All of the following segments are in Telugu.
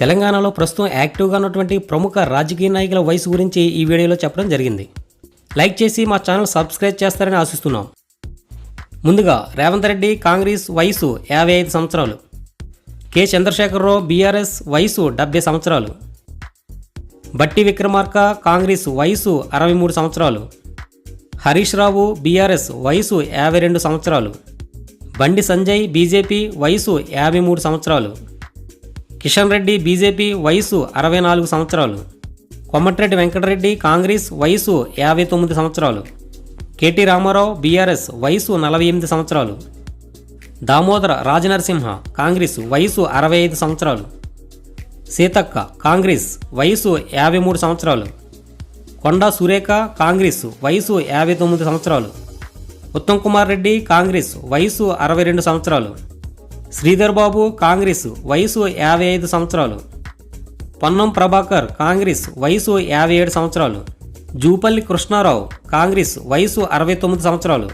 తెలంగాణలో ప్రస్తుతం యాక్టివ్గా ఉన్నటువంటి ప్రముఖ రాజకీయ నాయకుల వయసు గురించి ఈ వీడియోలో చెప్పడం జరిగింది. లైక్ చేసి మా ఛానల్ సబ్స్క్రైబ్ చేస్తారని ఆశిస్తున్నాం. ముందుగా రేవంత్ రెడ్డి కాంగ్రెస్ వయసు యాభై ఐదు సంవత్సరాలు. కె. చంద్రశేఖరరావు బీఆర్ఎస్ వయసు డెబ్బై సంవత్సరాలు. బట్టి విక్రమార్క కాంగ్రెస్ వయసు అరవై మూడు సంవత్సరాలు. హరీష్ రావు బీఆర్ఎస్ వయసు యాభై రెండు సంవత్సరాలు. బండి సంజయ్ బీజేపీ వయసు యాభై మూడు సంవత్సరాలు. కిషన్ రెడ్డి బీజేపీ వయసు అరవై నాలుగు సంవత్సరాలు. కొమ్మటిరెడ్డి వెంకటరెడ్డి కాంగ్రెస్ వయసు యాభై తొమ్మిది సంవత్సరాలు. కేటీ రామారావు బీఆర్ఎస్ వయసు నలభై ఎనిమిది సంవత్సరాలు. దామోదర రాజనరసింహ కాంగ్రెస్ వయసు అరవై ఐదు సంవత్సరాలు. సీతక్క కాంగ్రెస్ వయసు యాభై మూడు సంవత్సరాలు. కొండా సురేఖ కాంగ్రెస్ వయసు యాభై తొమ్మిది సంవత్సరాలు. ఉత్తమ్ కుమార్ రెడ్డి కాంగ్రెస్ వయసు అరవై రెండు సంవత్సరాలు. శ్రీధర్ బాబు కాంగ్రెస్ వయసు యాభై ఐదు సంవత్సరాలు. పొన్నం ప్రభాకర్ కాంగ్రెస్ వయసు యాభై ఏడు సంవత్సరాలు. జూపల్లి కృష్ణారావు కాంగ్రెస్ వయసు అరవై తొమ్మిది సంవత్సరాలు.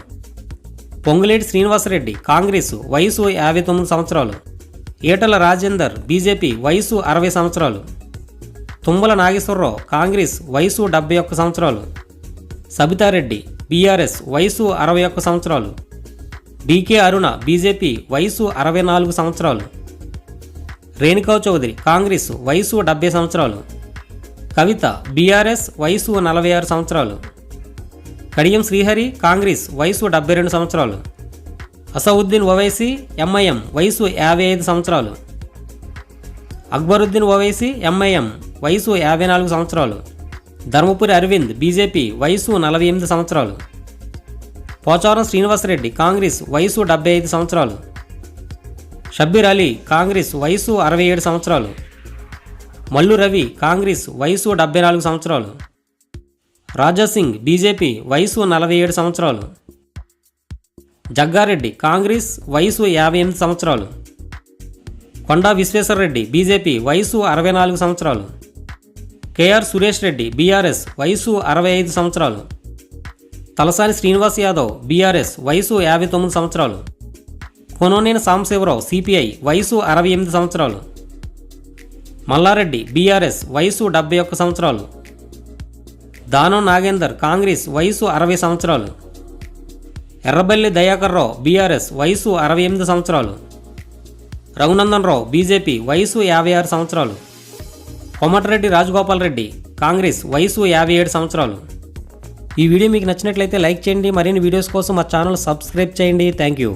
పొంగులేటి శ్రీనివాసరెడ్డి కాంగ్రెస్ వయసు యాభై తొమ్మిది సంవత్సరాలు. ఈటల రాజేందర్ బీజేపీ వయసు అరవై సంవత్సరాలు. తుమ్మల నాగేశ్వరరావు కాంగ్రెస్ వయసు డెబ్బై ఒక్క సంవత్సరాలు. సబితారెడ్డి బీఆర్ఎస్ వయసు అరవై ఒక్క సంవత్సరాలు. డీకే అరుణ బీజేపీ వయసు అరవై నాలుగు సంవత్సరాలు. రేణుకా చౌదరి కాంగ్రెస్ వయసు డెబ్బై సంవత్సరాలు. కవిత బీఆర్ఎస్ వయసు నలభై ఆరు సంవత్సరాలు. కడియం శ్రీహరి కాంగ్రెస్ వయసు డెబ్బై రెండు సంవత్సరాలు. అసవుద్దీన్ ఓవైసీ ఎంఐఎం వయసు యాభై ఐదు సంవత్సరాలు. అక్బరుద్దీన్ ఓవైసీ ఎంఐఎం వయసు యాభై నాలుగు సంవత్సరాలు. ధర్మపురి అరవింద్ బీజేపీ వయసు నలభై ఎనిమిది సంవత్సరాలు. పోచారం శ్రీనివాసరెడ్డి కాంగ్రెస్ వయసు డెబ్బై ఐదు సంవత్సరాలు. షబ్బీర్ అలీ కాంగ్రెస్ వయసు అరవై ఏడు సంవత్సరాలు. మల్లు రవి కాంగ్రెస్ వయసు డెబ్బై నాలుగు సంవత్సరాలు. రాజాసింగ్ బీజేపీ వయసు నలభై ఏడు సంవత్సరాలు. జగ్గారెడ్డి కాంగ్రెస్ వయసు యాభై ఎనిమిది సంవత్సరాలు. కొండా విశ్వేశ్వరరెడ్డి బీజేపీ వయసు అరవై నాలుగు సంవత్సరాలు. కేఆర్ సురేష్ రెడ్డి బీఆర్ఎస్ వయసు అరవై ఐదు సంవత్సరాలు. తలసాని శ్రీనివాస్ యాదవ్ బీఆర్ఎస్ వయసు యాభై తొమ్మిది సంవత్సరాలు. కొనోనేని సాంబశివరావు సిపిఐ వయసు అరవై ఎనిమిది సంవత్సరాలు. మల్లారెడ్డి బీఆర్ఎస్ వయసు డెబ్బై ఒక్క సంవత్సరాలు. దానం నాగేందర్ కాంగ్రెస్ వయసు అరవై సంవత్సరాలు. ఎర్రబెల్లి దయాకర్ రావు బీఆర్ఎస్ వయసు అరవై ఎనిమిది సంవత్సరాలు. రఘునందన్ రావు బీజేపీ వయసు యాభై ఆరు సంవత్సరాలు. కొమటిరెడ్డి రాజగోపాల్ రెడ్డి కాంగ్రెస్ వయసు యాభై ఏడు సంవత్సరాలు. ఈ వీడియో మీకు నచ్చినట్లయితే లైక్ చేయండి. మరిన్ని వీడియోస్ కోసం మా ఛానల్ సబ్స్క్రైబ్ చేయండి. Thank you